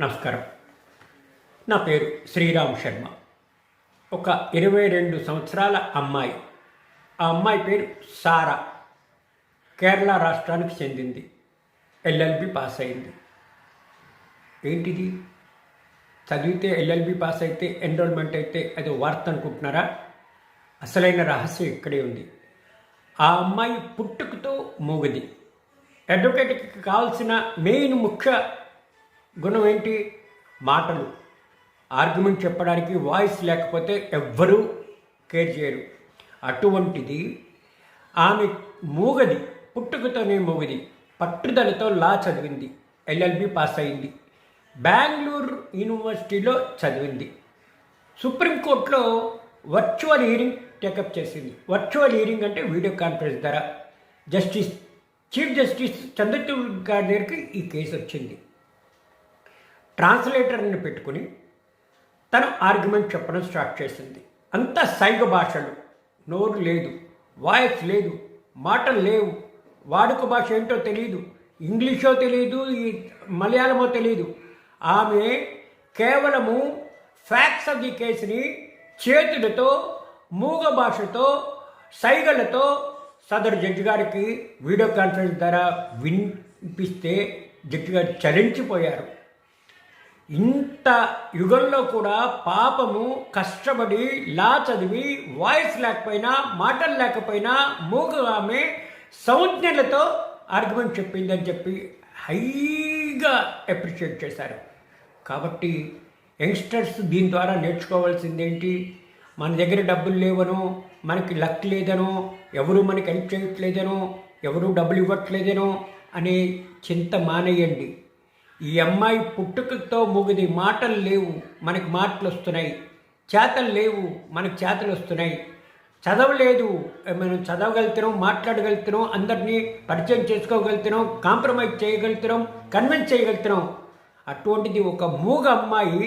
నమస్కారం. నా పేరు శ్రీరామ్ శర్మ. ఒక ఇరవై రెండు సంవత్సరాల అమ్మాయి. ఆ అమ్మాయి పేరు సారా. కేరళ రాష్ట్రానికి చెందింది. ఎల్ఎల్బి పాస్ అయింది. ఏంటిది? చదివితే ఎల్ఎల్బి పాస్ అయితే ఎన్రోల్మెంట్ అయితే అది వార్త అనుకుంటున్నారా? అసలైన రహస్యం ఇక్కడే ఉంది. ఆ అమ్మాయి పుట్టుకతో మూగది. అడ్వకేట్కి కావాల్సిన మెయిన్ ముఖ్య గుణం ఏంటి? మాటలు. ఆర్గ్యుమెంట్ చెప్పడానికి వాయిస్ లేకపోతే ఎవ్వరూ కేర్ చేయరు. అటువంటిది ఆమె మూగది పుట్టుకతోనే మూగది పట్టుదలతో లా చదివింది ఎల్ఎల్బి పాస్ అయింది బెంగళూరు యూనివర్సిటీలో చదివింది సుప్రీంకోర్టులో వర్చువల్ హీరింగ్ టేకప్ చేసింది. వర్చువల్ హీరింగ్ అంటే వీడియో కాన్ఫరెన్స్ ద్వారా. జస్టిస్ చీఫ్ జస్టిస్ చంద్రచూడ్ గారి దగ్గరికి ఈ కేసు వచ్చింది. ట్రాన్స్లేటర్ని పెట్టుకుని తను ఆర్గ్యుమెంట్ చెప్పడం స్టార్ట్ చేసింది. అంత సైగ భాషలు. నోరు లేదు వాయిస్ లేదు మాటలు లేవు. వాడుక భాష ఏంటో తెలియదు ఇంగ్లీషో తెలియదు ఈ మలయాళమో తెలియదు ఆమె కేవలము ఫ్యాక్ట్స్ ఆఫ్ ది కేసుని చేతులతో మూగ భాషతో సైగలతో సదరు జడ్జి గారికి వీడియో కాన్ఫరెన్స్ ద్వారా వినిపిస్తే జడ్జి గారు చలించిపోయారు. ఇంత యుగంలో కూడా పాపము కష్టపడి లా చదివి వాయిస్ లేకపోయినా మాటలు లేకపోయినా మూగ ఆమె సంజ్ఞలతో ఆర్గ్యుమెంట్ చెప్పిందని చెప్పి హైగా అప్రిషియేట్ చేశారు. కాబట్టి యంగ్స్టర్స్ దీని ద్వారా నేర్చుకోవాల్సింది ఏంటి మన దగ్గర డబ్బులు లేవను మనకి లక్ లేదనో ఎవరు మనకి హెల్ప్ చేయట్లేదనో ఎవరు డబ్బులు ఇవ్వట్లేదనో అనే చింత మానేయండి. ఈ అమ్మాయి పుట్టుకతో ముగిది మాటలు లేవు మనకి మాటలు వస్తున్నాయి. చేతలు లేవు మనకి చేతలు వస్తున్నాయి. చదవలేదు మనం చదవగలుగుతున్నాం మాట్లాడగలుగుతున్నాం అందరినీ పరిచయం చేసుకోగలుగుతున్నాం కాంప్రమైజ్ చేయగలుగుతున్నాం కన్విన్స్ చేయగలుగుతున్నాం. అటువంటిది ఒక మూగ అమ్మాయి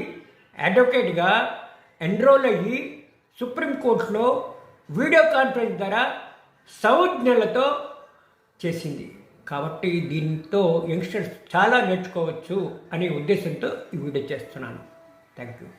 అడ్వకేట్గా ఎన్రోల్ అయ్యి సుప్రీంకోర్టులో వీడియో కాన్ఫరెన్స్ ద్వారా సౌజ్ఞలతో చేసింది. కాబట్టి దీంతో యంగ్స్టర్స్ చాలా నేర్చుకోవచ్చు అనే ఉద్దేశంతో ఈ వీడియో చేస్తున్నాను. Thank you